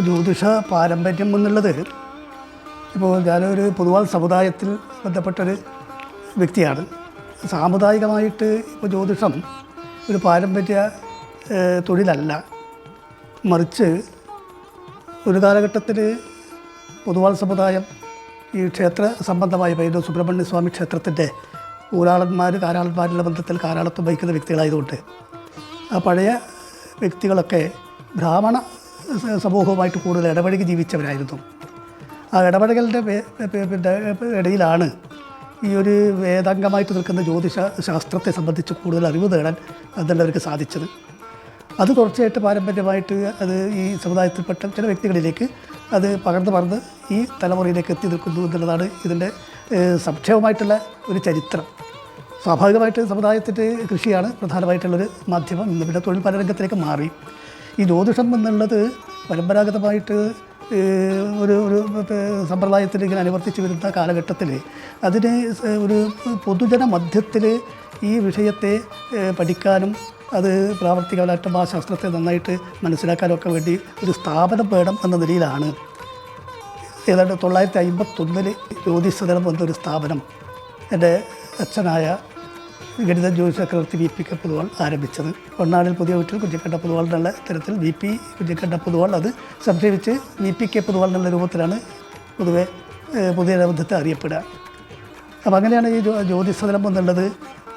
ജ്യോതിഷ പാരമ്പര്യം എന്നുള്ളത് ഇപ്പോൾ ഞാനൊരു പൊതുവാൾ സമുദായത്തിൽ ബന്ധപ്പെട്ടൊരു വ്യക്തിയാണ്. സാമുദായികമായിട്ട് ഇപ്പോൾ ജ്യോതിഷം ഒരു പാരമ്പര്യ തൊഴിലല്ല. മറിച്ച് ഒരു കാലഘട്ടത്തിൽ പൊതുവാൾ സമുദായം ഈ ക്ഷേത്ര സംബന്ധമായി പൈതൃ സുബ്രഹ്മണ്യ സ്വാമി ക്ഷേത്രത്തിന്റെ ഊരാളന്മാർ കാരാളന്മാരുടെ ബന്ധത്തിൽ കാരാളത്വം വഹിക്കുന്ന വ്യക്തികളായതുകൊണ്ട് ആ പഴയ വ്യക്തികളൊക്കെ ബ്രാഹ്മണ സമൂഹവുമായിട്ട് കൂടുതൽ ഇടപഴകി ജീവിച്ചവരായിരുന്നു. ആ ഇടപഴകലിന്റെ ഇടയിലാണ് ഈ ഒരു വേദാംഗമായിട്ട് നിൽക്കുന്ന ജ്യോതിഷ ശാസ്ത്രത്തെ സംബന്ധിച്ച് കൂടുതൽ അറിവ് നേടാൻ അതുള്ളവർക്ക് സാധിച്ചത്. അത് തുടർച്ചയായിട്ട് പാരമ്പര്യമായിട്ട് അത് ഈ സമുദായത്തിൽപ്പെട്ട ചില വ്യക്തികളിലേക്ക് അത് പകർന്നു പകർന്ന് ഈ തലമുറയിലേക്ക് എത്തി നിൽക്കുന്നു എന്നുള്ളതാണ് ഇതിന്റെ സംക്ഷേപമായിട്ടുള്ള ഒരു ചരിത്രം. സ്വാഭാവികമായിട്ട് സമുദായത്തിന്റെ കൃഷിയാണ് പ്രധാനമായിട്ടുള്ളൊരു മാധ്യമം ഇന്ന് പിന്നെ തൊഴിൽ പല രംഗത്തിലേക്ക് മാറി. ഈ ജ്യോതിഷം എന്നുള്ളത് പരമ്പരാഗതമായിട്ട് ഒരു ഒരു സമ്പ്രദായത്തിൽ ഇങ്ങനെ അനുവർത്തിച്ച് വരുന്ന കാലഘട്ടത്തിൽ അതിന് ഒരു പൊതുജന മധ്യത്തിൽ ഈ വിഷയത്തെ പഠിക്കാനും അത് പ്രാവർത്തികമായിട്ടും ആ ശാസ്ത്രത്തെ നന്നായിട്ട് മനസ്സിലാക്കാനും ഒക്കെ വേണ്ടി ഒരു സ്ഥാപനം വേണം എന്ന നിലയിലാണ്. ഏതാണ്ട് തൊള്ളായിരത്തി അമ്പത്തൊന്നിൽ ജ്യോതിസദനം എന്നൊരു സ്ഥാപനം. എന്റെ അച്ഛനായ ഗണിത ജോലി ചക്രവർത്തി വി പി കെ പൊതുവാൾ ആരംഭിച്ചത്. പൊന്നാടിൽ പുതിയ വീട്ടിൽ കുഞ്ഞിക്കണ്ട പൊതുവാൾ എന്നുള്ള തരത്തിൽ വി പി കുഞ്ഞിക്കണ്ട പൊതുവാൾ അത് സംക്ഷേപിച്ച് വി പി കെ പൊതുവാൾ എന്നുള്ള രൂപത്തിലാണ് പൊതുവെ പുതിയ ബന്ധത്തെ അറിയപ്പെടുക. അപ്പം അങ്ങനെയാണ് ഈ ജ്യോ- ജ്യോതിസദനം എന്നുള്ളത്.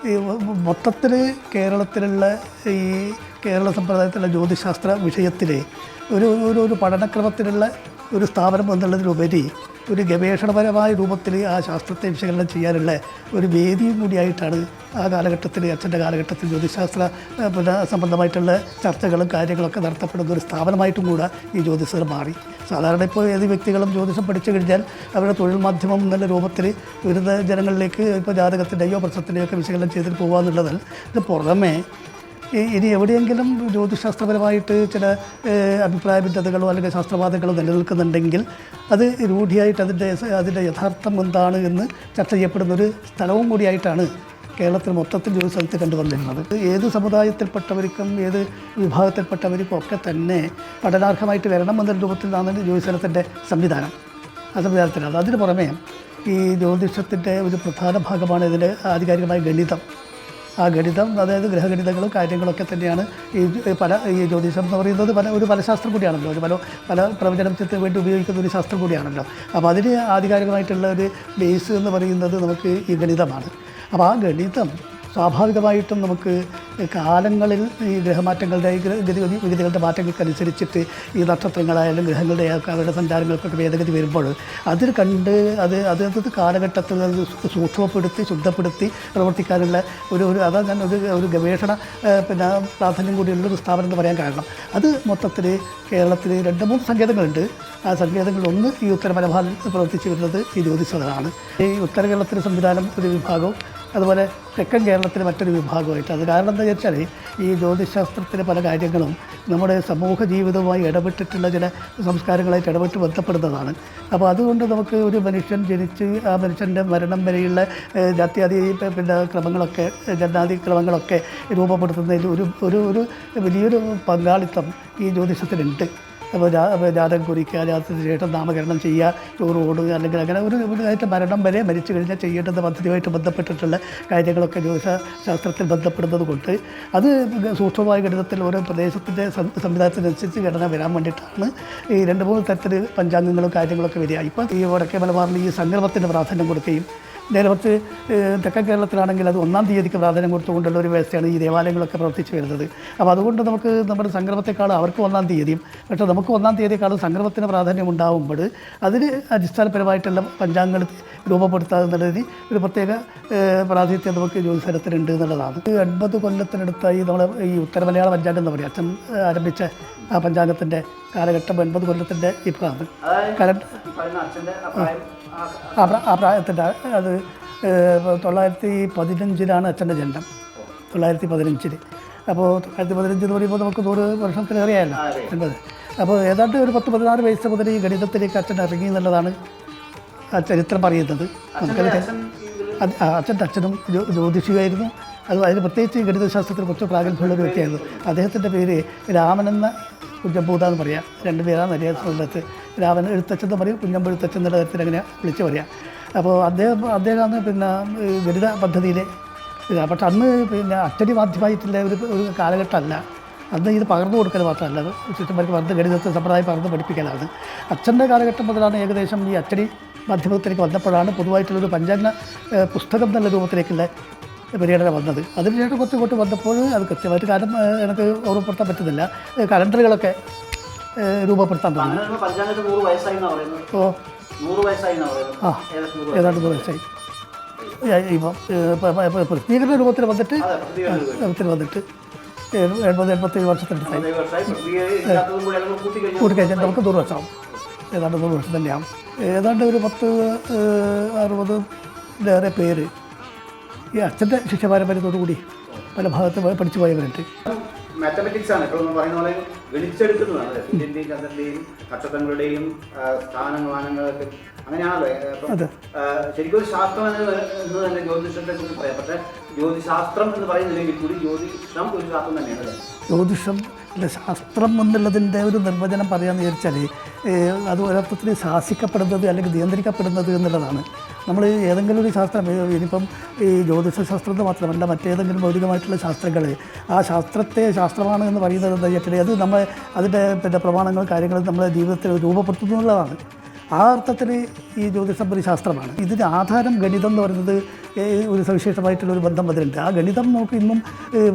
ഈ മൊത്തത്തിൽ കേരളത്തിലുള്ള ഈ കേരള സമ്പ്രദായത്തിലുള്ള ജ്യോതിശാസ്ത്ര വിഷയത്തിലെ ഒരു ഒരു പഠനക്രമത്തിലുള്ള ഒരു സ്ഥാപനം എന്നുള്ളതിലുപരി ഒരു ഗവേഷണപരമായ രൂപത്തിൽ ആ ശാസ്ത്രത്തെ വിശകലനം ചെയ്യാനുള്ള ഒരു വേദിയും കൂടിയായിട്ടാണ് ആ കാലഘട്ടത്തിൽ അച്ഛന്റെ കാലഘട്ടത്തിൽ ജ്യോതിശാസ്ത്ര സംബന്ധമായിട്ടുള്ള ചർച്ചകളും കാര്യങ്ങളൊക്കെ നടത്തപ്പെടുന്ന ഒരു സ്ഥാപനമായിട്ടും കൂടെ ഈ ജ്യോതിഷർ മാറി. സാധാരണ ഇപ്പോൾ ഏത് വ്യക്തികളും ജ്യോതിഷം പഠിച്ചു കഴിഞ്ഞാൽ അവരുടെ തൊഴിൽ മാധ്യമം എന്നുള്ള രൂപത്തിൽ വരുന്ന ജനങ്ങളിലേക്ക് ഇപ്പോൾ ജാതകത്തിന്റെയോ പ്രശ്നത്തിന്റെയോ ഒക്കെ വിശകലനം ചെയ്തിട്ട് പോകുക എന്നുള്ളതല്ല ഇത് പുറമേ ഇനി എവിടെയെങ്കിലും ജ്യോതിശാസ്ത്രപരമായിട്ട് ചില അഭിപ്രായ ഭിന്നതകളോ അല്ലെങ്കിൽ ശാസ്ത്രവാദങ്ങളോ നിലനിൽക്കുന്നുണ്ടെങ്കിൽ അത് രൂഢിയായിട്ട് അതിന്റെ അതിന്റെ യഥാർത്ഥം എന്താണ് എന്ന് ചർച്ച ചെയ്യപ്പെടുന്ന ഒരു സ്ഥലവും കൂടിയായിട്ടാണ് കേരളത്തിൽ മൊത്തത്തിൽ ജ്യോതിശാസ്ത്രത്തെ കണ്ടുവന്നിരുന്നത്. ഏത് സമുദായത്തിൽപ്പെട്ടവർക്കും ഏത് വിഭാഗത്തിൽപ്പെട്ടവർക്കും ഒക്കെ തന്നെ പഠനാർഹമായിട്ട് വരണം എന്ന രൂപത്തിലാണ് സ്ഥലത്തിന്റെ സംവിധാനം. ആ സംവിധാനത്തിലാണ്. അതിന് പുറമേ ഈ ജ്യോതിഷത്തിന്റെ ഒരു പ്രധാന ഭാഗമാണ് ഇതിന്റെ ആധികാരികമായ ഗണിതം. ആ ഗണിതം അതായത് ഗ്രഹഗണിതങ്ങളും കാര്യങ്ങളൊക്കെ തന്നെയാണ് ഈ പല ഈ ജ്യോതിഷം എന്ന് പറയുന്നത് പല ഒരു പല ശാസ്ത്രം കൂടിയാണല്ലോ. ഒരു പല പല പ്രവചനത്തിന് വേണ്ടി ഉപയോഗിക്കുന്ന ഒരു ശാസ്ത്രം കൂടിയാണല്ലോ. അപ്പോൾ അതിന് ആധികാരികമായിട്ടുള്ള ഒരു ബേസ് എന്ന് പറയുന്നത് നമുക്ക് ഈ ഗണിതമാണ്. അപ്പോൾ ആ ഗണിതം സ്വാഭാവികമായിട്ടും നമുക്ക് കാലങ്ങളിൽ ഈ ഗ്രഹമാറ്റങ്ങളുടെ ഗതിഗതി വിഗതികളുടെ മാറ്റങ്ങൾക്കനുസരിച്ചിട്ട് ഈ നക്ഷത്രങ്ങളായാലും ഗ്രഹങ്ങളുടെ അവരുടെ സഞ്ചാരങ്ങൾക്കൊക്കെ ഭേദഗതി വരുമ്പോൾ അതിൽ കണ്ട് അത് അതത് കാലഘട്ടത്തിൽ അത് സൂക്ഷ്മപ്പെടുത്തി ശുദ്ധപ്പെടുത്തി പ്രവർത്തിക്കാനുള്ള ഒരു ഒരു അതാ ഞാൻ ഒരു ഒരു ഗവേഷണ പിന്നെ പ്രാധാന്യം കൂടിയുള്ള ഒരു സ്ഥാപനം എന്ന് പറയാൻ കാരണം. അത് മൊത്തത്തിൽ കേരളത്തിൽ രണ്ട് മൂന്ന് സങ്കേതങ്ങളുണ്ട്. ആ സങ്കേതങ്ങളൊന്ന് ഈ ഉത്തര മലബാറിൽ പ്രവർത്തിച്ചു വരുന്നത് ഈ ജ്യോതിഷകളാണ് ഈ ഉത്തര കേരളത്തിലെ സംവിധാനം ഒരു വിഭാഗവും അതുപോലെ തെക്കൻ കേരളത്തിലെ മറ്റൊരു വിഭാഗമായിട്ട്. അത് കാരണം എന്താ വെച്ചാൽ ഈ ജ്യോതിശാസ്ത്രത്തിലെ പല കാര്യങ്ങളും നമ്മുടെ സമൂഹ ജീവിതവുമായി ഇടപെട്ടിട്ടുള്ള ചില സംസ്കാരങ്ങളായിട്ട് ഇടപെട്ട് ബന്ധപ്പെടുന്നതാണ്. അപ്പോൾ അതുകൊണ്ട് നമുക്ക് ഒരു മനുഷ്യൻ ജനിച്ച് ആ മനുഷ്യന്റെ മരണം വരെയുള്ള ജാത്യാതി പിന്നെ ക്രമങ്ങളൊക്കെ ജനാദി ക്രമങ്ങളൊക്കെ രൂപപ്പെടുത്തുന്നതിൽ ഒരു ഒരു ഒരു വലിയൊരു പങ്കാളിത്തം ഈ ജ്യോതിഷത്തിലുണ്ട്. അപ്പോൾ ജാതകം കുറിക്കുക ജാതകത്തിന് ശേഷം നാമകരണം ചെയ്യുക ചോറ് ഓടുക അല്ലെങ്കിൽ അങ്ങനെ ഒരു ഇതായിട്ട് മരണം വരെ മരിച്ചു കഴിഞ്ഞാൽ ചെയ്യേണ്ടുന്ന പദ്ധതിയുമായിട്ട് ബന്ധപ്പെട്ടിട്ടുള്ള കാര്യങ്ങളൊക്കെ ജ്യോതിഷ ശാസ്ത്രത്തിൽ ബന്ധപ്പെടുന്നത് കൊണ്ട് അത് സൂക്ഷ്മമായ ഗണിതത്തിൽ ഓരോ പ്രദേശത്തിന്റെ സംവിധാനത്തിനനുസരിച്ച് ഘടന വരാൻ വേണ്ടിയിട്ടാണ് ഈ രണ്ട് മൂന്ന് തരത്തിൽ പഞ്ചാംഗങ്ങളും കാര്യങ്ങളൊക്കെ വരിക. ഇപ്പം ഈ വടക്കേ മലബാറിൽ ഈ സംഗമത്തിന് പ്രാധാന്യം കൊടുക്കുകയും നേരത്തെ തെക്കൻ കേരളത്തിലാണെങ്കിൽ അത് ഒന്നാം തീയതിക്ക് പ്രാധാന്യം കൊടുത്തുകൊണ്ടുള്ള ഒരു വ്യവസ്ഥയാണ് ഈ ദേവാലയങ്ങളൊക്കെ പ്രവർത്തിച്ചു വരുന്നത്. അപ്പോൾ അതുകൊണ്ട് നമുക്ക് നമ്മുടെ സംക്രമത്തെക്കാൾ അവർക്ക് ഒന്നാം തീയതിയും പക്ഷേ നമുക്ക് ഒന്നാം തീയതിയേക്കാളും സംക്രമത്തിന് പ്രാധാന്യം ഉണ്ടാകുമ്പോൾ അതിന് അടിസ്ഥാനപരമായിട്ടുള്ള പഞ്ചാംഗങ്ങൾ രൂപപ്പെടുത്തുക എന്നുള്ളതിന് ഒരു പ്രത്യേക പ്രാതിനിധ്യം നമുക്ക് ജ്യോതിഷത്തിനുണ്ട് എന്നുള്ളതാണ്. എൺപത് കൊല്ലത്തിനടുത്തായി നമ്മൾ ഈ ഉത്തര മലയാള പഞ്ചാംഗം എന്ന് പറയും. അച്ഛൻ ആരംഭിച്ച ആ പഞ്ചാംഗത്തിന്റെ കാലഘട്ടം എൺപത് കൊല്ലത്തിന്റെ ഇപ്പോഴാണ്. കാരണം ആ പ്രാ- ആ പ്രായത്തിന്റെ അത് തൊള്ളായിരത്തി പതിനഞ്ചിലാണ് അച്ഛന്റെ ജനനം. തൊള്ളായിരത്തി പതിനഞ്ചിൽ അപ്പോൾ തൊള്ളായിരത്തി പതിനഞ്ച് എന്ന് പറയുമ്പോൾ നമുക്ക് നൂറ് വർഷത്തിലേറെയായല്ലോ എൺപത് അപ്പോൾ ഏതാണ്ട് ഒരു പത്ത് പതിനാറ് വയസ്സ് മുതൽ ഈ ഗണിതത്തിലേക്ക് അച്ഛൻ ഇറങ്ങി എന്നുള്ളതാണ് ആ ചരിത്രം പറയുന്നത്. നമുക്കത് അത് ആ അച്ഛന്റെ അച്ഛനും ജ്യോ- ജ്യോതിഷിയായിരുന്നു. അത് അതിന് പ്രത്യേകിച്ച് ഈ ഗണിതശാസ്ത്രത്തിൽ കുറച്ച് പ്രാഗൽഭ്യമുള്ള ഒരു വ്യക്തിയായിരുന്നു. അദ്ദേഹത്തിന്റെ പേര് രാമനെന്ന എന്ന കുഞ്ഞമ്പൂത എന്ന് പറയാം. രണ്ട് പേരാണ് വലിയ സ്ഥലത്ത് രാവൻ എഴുത്തച്ഛൻ പറയും കുഞ്ഞമ്പ് എഴുത്തച്ഛൻ എന്നുള്ള തരത്തിൽ അങ്ങനെ വിളിച്ചു പറയാം. അപ്പോൾ അദ്ദേഹം അദ്ദേഹമാണ് പിന്നെ ഗരിത പദ്ധതിയിലെ ഇത്. പക്ഷെ അന്ന് പിന്നെ അച്ചടി മാധ്യമമായിട്ടുള്ള ഒരു ഒരു കാലഘട്ടമല്ല. അന്ന് ഇത് പകർന്നു കൊടുക്കൽ മാത്രമല്ല. അത് ശിഷ്യന്മാർക്ക് പകർന്ന് ഗണിതത്തെ സമ്പ്രദായം പകർന്ന് പഠിപ്പിക്കലാണ്. അച്ഛന്റെ കാലഘട്ടം മുതലാണ് ഏകദേശം ഈ അച്ചടി മാധ്യമത്തിലേക്ക് വന്നപ്പോഴാണ് പൊതുവായിട്ടുള്ളൊരു പഞ്ചാംഗ പുസ്തകം എന്നുള്ള രൂപത്തിലേക്കുള്ള പരിഗണന വന്നത്. അതിനുശേഷം കുറച്ച് ഇങ്ങോട്ട് വന്നപ്പോൾ അത് കൃത്യമായിട്ട് കാലം എനിക്ക് ഓർമ്മപ്പെടുത്താൻ പറ്റുന്നില്ല. കലണ്ടറുകളൊക്കെ രൂപപ്പെടുത്താൻ തുടങ്ങി ഓ. ആ. ഏതാണ്ട് നൂറ് വയസ്സായി. ഇപ്പം പ്രസിദ്ധീകരണ രൂപത്തിൽ വന്നിട്ട് രൂപത്തിൽ. വന്നിട്ട് എൺപത് എൺപത്തേഴ് വർഷത്തിനടുത്തായി കൂട്ടിക്കഴിഞ്ഞാൽ കൂടി കഴിഞ്ഞാൽ നമുക്ക് നൂറ് വർഷമാവും. ഏതാണ്ട് നൂറ് വർഷം തന്നെയാവും. ഏതാണ്ട് ഒരു പത്ത് അറുപത് ഏറെ പേര് ഈ അച്ഛന്റെ ശിഷ്യപാരമ്പര്യത്തോടു കൂടി പല ഭാഗത്ത് പഠിച്ചു പോയവരുണ്ട്. മാത്തമെറ്റിക്സ് ആണ് ഇപ്പോൾ നമ്മൾ പറയുന്ന പോലെ ഗണിച്ചെടുക്കുന്നതാണ്? സൂര്യന്റെയും ചന്ദ്രന്റെയും നക്ഷത്രങ്ങളുടെയും സ്ഥാനങ്ങൾ സ്ഥാനമാനങ്ങളൊക്കെ അങ്ങനെയാണല്ലോ അപ്പം. ശരിക്കും ഒരു ശാസ്ത്രം എന്ന് തന്നെ ജ്യോതിഷത്തെ കുറിച്ച് പറയാം പക്ഷേ ജ്യോതിശാസ്ത്രം എന്ന് പറയുന്നില്ലെങ്കിൽ കൂടി ജ്യോതിഷം ഒരു ശാസ്ത്രം തന്നെയാണ് ജ്യോതിഷം അല്ല ശാസ്ത്രം എന്നുള്ളതിന്റെ ഒരു നിർവചനം പറയാമെന്ന് വിചാരിച്ചാൽ അത് ഒരർത്ഥത്തിൽ ശാസിക്കപ്പെടുന്നത് അല്ലെങ്കിൽ നിയന്ത്രിക്കപ്പെടുന്നത് എന്നുള്ളതാണ്. നമ്മൾ ഏതെങ്കിലും ഒരു ശാസ്ത്രം ഇനിയിപ്പം ഈ ജ്യോതിഷ ശാസ്ത്രം എന്ന് മാത്രമല്ല മറ്റേതെങ്കിലും ഭൗതികമായിട്ടുള്ള ശാസ്ത്രങ്ങൾ ആ ശാസ്ത്രത്തെ ശാസ്ത്രമാണ് എന്ന് പറയുന്നത് എന്താ വെച്ചാൽ അത് നമ്മൾ അതിന്റെ പിന്നെ പ്രമാണങ്ങൾ കാര്യങ്ങൾ നമ്മുടെ ജീവിതത്തിൽ രൂപപ്പെടുത്തുന്നു എന്നുള്ളതാണ്. ആ അർത്ഥത്തിൽ ഈ ജ്യോതിഷം ഒരു ശാസ്ത്രമാണ് ഇതിന് ആധാരം ഗണിതം എന്ന് പറയുന്നത് ഒരു സവിശേഷമായിട്ടുള്ള ഒരു ബന്ധം അതിലുണ്ട്. ആ ഗണിതം നമുക്ക് ഇന്നും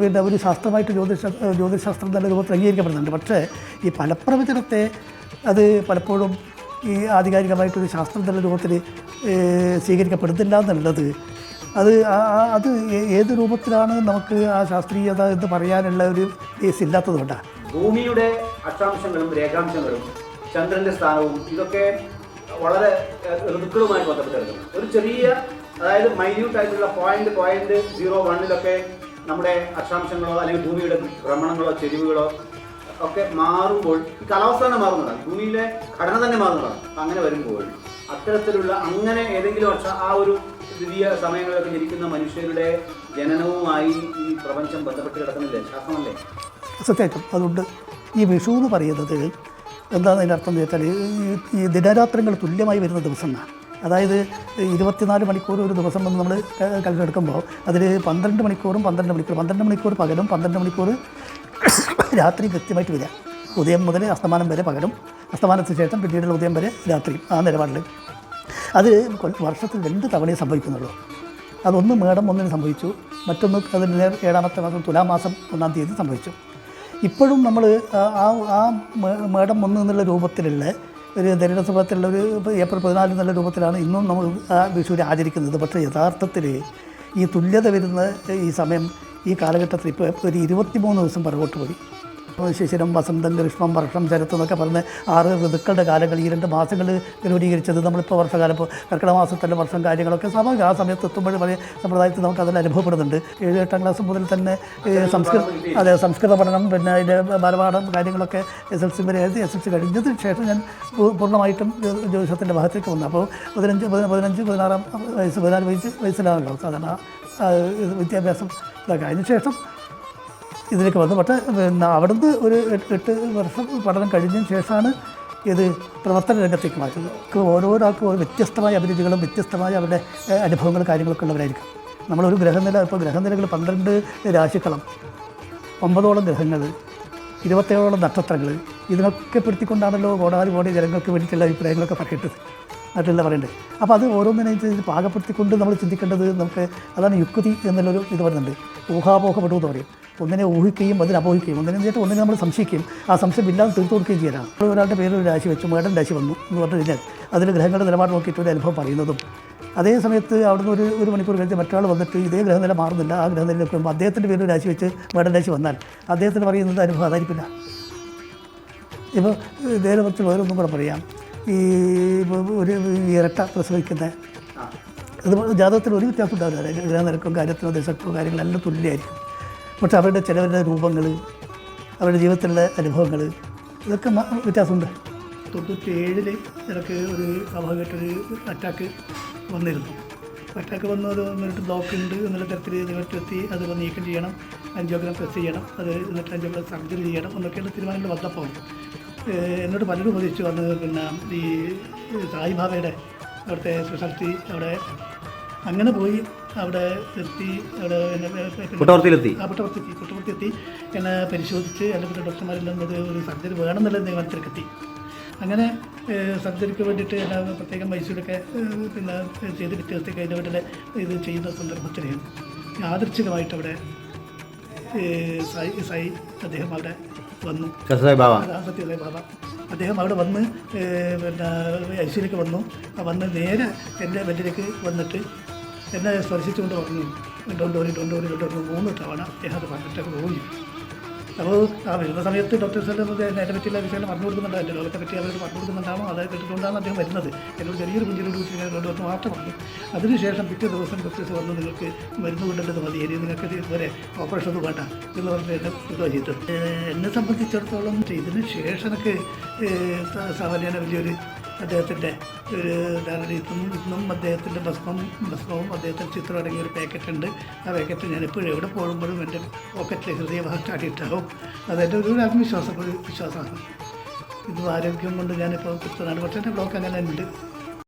പിന്നെ ഒരു ശാസ്ത്രമായിട്ട് ജ്യോതിഷ ജ്യോതിശാസ്ത്രം നല്ല രൂപത്തിൽ അംഗീകരിക്കപ്പെടുന്നുണ്ട്. പക്ഷേ ഈ ഫലപ്രവചനത്തെ അത് പലപ്പോഴും ഈ ആധികാരികമായിട്ടൊരു ശാസ്ത്രം എന്നുള്ള രൂപത്തിൽ സ്വീകരിക്കപ്പെടുന്നില്ല എന്നുള്ളത് അത് അത് ഏത് രൂപത്തിലാണ് നമുക്ക് ആ ശാസ്ത്രീയത എന്ന് പറയാനുള്ള ഒരു കേസ് ഇല്ലാത്തതുകൊണ്ടാണ്. ഭൂമിയുടെ അക്ഷാംശങ്ങളും രേഖാംശങ്ങളും ചന്ദ്രന്റെ സ്ഥാനവും ഇതൊക്കെ വളരെ ഋതുക്കളുമായി ബന്ധപ്പെട്ട് ഒരു ചെറിയ അതായത് മൈന്യൂട്ട് ആയിട്ടുള്ള പോയിന്റ് പോയിന്റ് സീറോ വണ്ണിലൊക്കെ നമ്മുടെ അക്ഷാംശങ്ങളോ അല്ലെങ്കിൽ ഭൂമിയുടെ ഭ്രമണങ്ങളോ ചെരിവുകളോ ഒക്കെ മാറുമ്പോൾ ഈ കാലാവസ്ഥ തന്നെ മാറുന്നതാണ്. ഭൂമിയിലെ ഘടന തന്നെ മാറുന്നതാണ്. അങ്ങനെ വരുമ്പോൾ അത്തരത്തിലുള്ള അങ്ങനെ ഏതെങ്കിലും അക്ഷ ആ ഒരു ദ്വിതീയ സമയങ്ങളിലൊക്കെ ജനിക്കുന്ന മനുഷ്യരുടെ ജനനവുമായി ഈ പ്രപഞ്ചം ബന്ധപ്പെട്ട് കിടക്കുന്നില്ലേ? ശാസ്ത്രമല്ലേ സത്യമായിട്ടും അതുകൊണ്ട് ഈ വിഷു എന്ന് പറയുന്നത് എന്താണ് അതിന്റെ അർത്ഥം എന്ന് വെച്ചാൽ ഈ ദിനരാത്രങ്ങൾ തുല്യമായി വരുന്ന ദിവസം എന്നാണ് അതായത് ഇരുപത്തിനാല് മണിക്കൂർ ഒരു ദിവസം എന്ന് നമ്മൾ കണക്കെടുക്കുമ്പോൾ അതിൽ പന്ത്രണ്ട് മണിക്കൂറും പന്ത്രണ്ട് മണിക്കൂർ പന്ത്രണ്ട് മണിക്കൂർ പകലും പന്ത്രണ്ട് മണിക്കൂർ രാത്രി കൃത്യമായിട്ട് വരിക. ഉദയം മുതൽ അസ്തമാനം വരെ പകലും അസ്തമാനത്തിന് ശേഷം പിന്നീടുള്ള ഉദയം വരെ രാത്രി ആ നിലപാടിൽ അത് വർഷത്തിൽ രണ്ട് തവണയേ സംഭവിക്കുന്നുള്ളൂ. അതൊന്ന് മേടം ഒന്നിന് സംഭവിച്ചു മറ്റൊന്ന് അതിന് ഏഴാമത്തെ മാസം തുലാമാസം ഒന്നാം തീയതി സംഭവിച്ചു. ഇപ്പോഴും നമ്മൾ ആ ആ മേഡം ഒന്ന് എന്നുള്ള രൂപത്തിലുള്ള ഒരു ദരിദ്രസഭത്തിലുള്ള ഒരു ഏപ്രിൽ പതിനാല് എന്നുള്ള രൂപത്തിലാണ് ഇന്നും നമ്മൾ ആ വിഷുവിനെ ആചരിക്കുന്നത്. പക്ഷേ യഥാർത്ഥത്തിൽ ഈ തുല്യത വരുന്ന ഈ സമയം ഈ കാലഘട്ടത്തിൽ ഇപ്പോൾ ഒരു ഇരുപത്തിമൂന്ന് ദിവസം പുറകോട്ട് പോയി. ശിശിരം വസന്തം ഗ്രീഷ്മം വർഷം ശരത്ത് എന്നൊക്കെ പറഞ്ഞ് ആറ് ഋതുക്കളുടെ കാലങ്ങൾ ഈ രണ്ട് മാസങ്ങൾ ക്രമീകരിച്ചത് നമ്മളിപ്പോൾ വർഷകാലം ഇപ്പോൾ കർക്കിടക മാസത്തിലെ വർഷം കാര്യങ്ങളൊക്കെ സ്വാഭാവികം ആ സമയത്ത് എത്തുമ്പോൾ പഴയ സമ്പ്രദായത്തിൽ നമുക്ക് അതിൽ അനുഭവപ്പെടുന്നുണ്ട്. ഏഴ് എട്ടാം ക്ലാസ് മുതൽ തന്നെ സംസ്കൃത അതെ സംസ്കൃത പഠനം പിന്നെ അതിന്റെ ബാലപാഠം കാര്യങ്ങളൊക്കെ എസ് എൽ സി വരെ എഴുതി എസ് എൽ സി കഴിഞ്ഞതിന് ശേഷം ഞാൻ പൂർണമായിട്ടും ജ്യോ- ജ്യോതിഷത്തിന്റെ ഭാഗത്തേക്ക് വന്നു. അപ്പോൾ പതിനഞ്ച് പതിന- പതിനഞ്ച് പതിനാറാം വയസ്സ് പതിനാല് വയസ്സ് വയസ്സിലാണല്ലോ സാധാരണ വിദ്യാഭ്യാസം ഇതൊക്കെ. അതിന് ശേഷം ഇതിലേക്ക് വന്നു. പക്ഷേ പിന്നെ അവിടുന്ന് ഒരു എട്ട് വർഷം പഠനം കഴിഞ്ഞതിന് ശേഷമാണ് ഇത് പ്രവർത്തന രംഗത്തേക്ക് മാറ്റുന്നത്. ഓരോരാൾക്കും ഓരോ വ്യത്യസ്തമായ അഭിരുചികളും വ്യത്യസ്തമായ അവരുടെ അനുഭവങ്ങളും കാര്യങ്ങളൊക്കെ ഉള്ളവരായിരിക്കും. നമ്മളൊരു ഗ്രഹനില ഇപ്പോൾ ഗ്രഹനിലകൾ പന്ത്രണ്ട് രാശിക്കളം. ഒമ്പതോളം ഗ്രഹങ്ങൾ ഇരുപത്തേഴോളം നക്ഷത്രങ്ങൾ. ഇതിനൊക്കെ പെടുത്തിക്കൊണ്ടാണല്ലോ കോടാലി കോടി ജനങ്ങൾക്ക് വേണ്ടിയിട്ടുള്ള അഭിപ്രായങ്ങളൊക്കെ പറയേണ്ടത്. നാട്ടിലുള്ള പറയേണ്ടത് അപ്പോൾ അത് ഓരോന്നിനനുസരിച്ച് പാകപ്പെടുത്തിക്കൊണ്ട് നമ്മൾ ചിന്തിക്കേണ്ടത് നമുക്ക് അതാണ് യുക്തി എന്നുള്ളൊരു ഇത് പറയുന്നുണ്ട്. ഊഹാപോഹപ്പെട്ടു എന്ന് പറയും. ഒന്നിനെ ഊഹിക്കുകയും അതിനെ അപോഹിക്കുകയും ഒന്നിനെ എന്നിട്ട് ഒന്നിനെ നമ്മൾ സംശയിക്കുകയും ആ സംശയം ഇല്ലാതെ തീർത്തു കൊടുക്കുകയും ചെയ്യലാണ് ഒരാളുടെ പേര് ഒരു രാശി വെച്ചു മേടം രാശി വന്നു എന്ന് പറഞ്ഞു കഴിഞ്ഞാൽ അതിൽ ഗ്രഹങ്ങളുടെ നിലപാട് നോക്കിയിട്ട് ഒരു അനുഭവം പറയുന്നതും. അതേ സമയത്ത് അവിടുന്ന് ഒരു ഒരു മണിക്കൂർ കഴിഞ്ഞ് മറ്റൊരാൾ വന്നിട്ട് ഇതേ ഗ്രഹനില മാറുന്നില്ല ആ ഗ്രഹനില നിൽക്കുമ്പോൾ അദ്ദേഹത്തിന്റെ പേര് ഒരു രാശി വെച്ച് മേടം രാശി വന്നാൽ അദ്ദേഹത്തിന് പറയുന്നത് അനുഭവം അതായിരിക്കില്ല. ഇപ്പോൾ കുറച്ച് വേറൊന്നും കൂടെ പറയാം. ഈ ഒരു ഇരട്ട പ്രസവിക്കുന്ന അത് ജാതകത്തിൽ ഒരു വ്യത്യാസം ഉണ്ടാവില്ല. ഗ്രഹനിരക്കും കാര്യത്തിനോ ദശക്കോ കാര്യങ്ങളെല്ലാം തുല്യമായിരിക്കും. പക്ഷെ അവരുടെ ചിലവരുടെ രൂപങ്ങൾ അവരുടെ ജീവിതത്തിലുള്ള അനുഭവങ്ങൾ ഇതൊക്കെ വ്യത്യാസമുണ്ട്. തൊണ്ണൂറ്റി ഏഴിൽ എനിക്ക് ഒരു സ്വാഭാവികമായിട്ടൊരു അറ്റാക്ക് വന്നിരുന്നു. അറ്റാക്ക് വന്നു അത് വന്നിട്ട് ബ്ലോക്ക് ഉണ്ട്. എന്നുള്ള തരത്തിൽ നിവർത്തിയെത്തി അത് നീക്കം ചെയ്യണം. അഞ്ചോഗ്രാം പ്രസ് ചെയ്യണം. അത് എന്നിട്ട് അഞ്ചോഗ്രാം സർജറി ചെയ്യണം. എന്നൊക്കെയുള്ള തീരുമാനങ്ങൾ വന്നപ്പോൾ എന്നോട് പലരും ഉപദേശിച്ചു. വന്നത് പിന്നെ ഈ സായിബാബയുടെ അവിടുത്തെ സ്പെഷ്യാലിറ്റി അവിടെ അങ്ങനെ പോയി അവിടെ എത്തി അവിടെ കുട്ടവർത്തിയിലെത്തി ആ കുട്ടപുറത്തെത്തി കുട്ടപുറത്തെത്തി എന്നെ പരിശോധിച്ച് പിന്നെ ഡോക്ടർമാരെല്ലാം ഇത് ഒരു സർജറി വേണമെന്നുള്ള നിഗമനത്തിലേക്കെത്തി അങ്ങനെ സർജറിക്ക് വേണ്ടിയിട്ട് എല്ലാ പ്രത്യേകം മൈസൂരൊക്കെ പിന്നെ ചെയ്ത് വ്യത്യാസത്തിൽ അതിന്റെ വീട്ടിലെ ഇത് ചെയ്യുന്ന സന്ദർഭത്തിൽ യാദൃച്ഛികമായിട്ട് അവിടെ സായി സായി അദ്ദേഹം അവിടെ വന്നു. സത്യസായി ബാബ. സത്യസായി ബാബ. അദ്ദേഹം അവിടെ വന്ന് പിന്നെ ഐശ്വര്യക്ക് വന്നു. വന്ന് നേരെ എന്റെ ബെഡിലേക്ക് വന്നിട്ട് എന്നെ സ്പർശിച്ചുകൊണ്ട് പറഞ്ഞു ഡോണ്ടോറി ഡോണ്ടോറി ഡോണ്ടോറി മൂന്ന് തവണ അദ്ദേഹം അത് പറഞ്ഞിട്ട് പോയി. അപ്പോൾ ആ വരുന്ന സമയത്ത് ഡോക്ടേഴ്സ് അതിനെ പറ്റിയുള്ള വിഷയം പറഞ്ഞു കൊടുക്കുന്നുണ്ട്. എന്റെ രോഗത്തെ പറ്റി അവരോട് പറഞ്ഞു കൊടുക്കുന്നുണ്ടാണോ? അത് കേട്ടിട്ടുണ്ടാണ് അദ്ദേഹം വരുന്നത്. എന്നോട് ചെറിയൊരു കുഞ്ഞിനോട് ഡോക്ടർ മാത്രം പറഞ്ഞു. അതിനുശേഷം പിറ്റേ ദിവസം ഡോക്ടേഴ്സ് വന്ന് നിങ്ങൾക്ക് മരുന്ന് കൊണ്ടുള്ളത് മതി ഇനി നിങ്ങൾക്ക് ഇത് ഇതുവരെ ഓപ്പറേഷൻ ഒന്നും വേണ്ട എന്ന് പറഞ്ഞ് എന്നെ ഇതുവാ ചെയ്തത് എന്നെ സംബന്ധിച്ചിടത്തോളം ഇതിന് ശേഷം എനിക്ക് സാമാന്യേന വലിയൊരു അദ്ദേഹത്തിന്റെ ഒരു ഇന്നും ഇന്നും അദ്ദേഹത്തിന്റെ ഭസ്മം ഭസ്മവും അദ്ദേഹത്തിന്റെ ചിത്രം അടങ്ങിയ ഒരു പാക്കറ്റ് ഉണ്ട് ആ പാക്കറ്റ് ഞാൻ എപ്പോഴും എവിടെ പോകുമ്പോഴും എന്റെ പോക്കറ്റിൽ ഹൃദയഭാഗത്താടിയിട്ടാവും അതെന്റെ ഒരു ആത്മവിശ്വാസം ഒരു വിശ്വാസമാണ്. ഇത് ആരോഗ്യം കൊണ്ട് ഞാനിപ്പോൾ കുത്തനാട് പക്ഷേ എന്റെ ബ്ലോക്ക് അങ്ങനെ ഉണ്ട്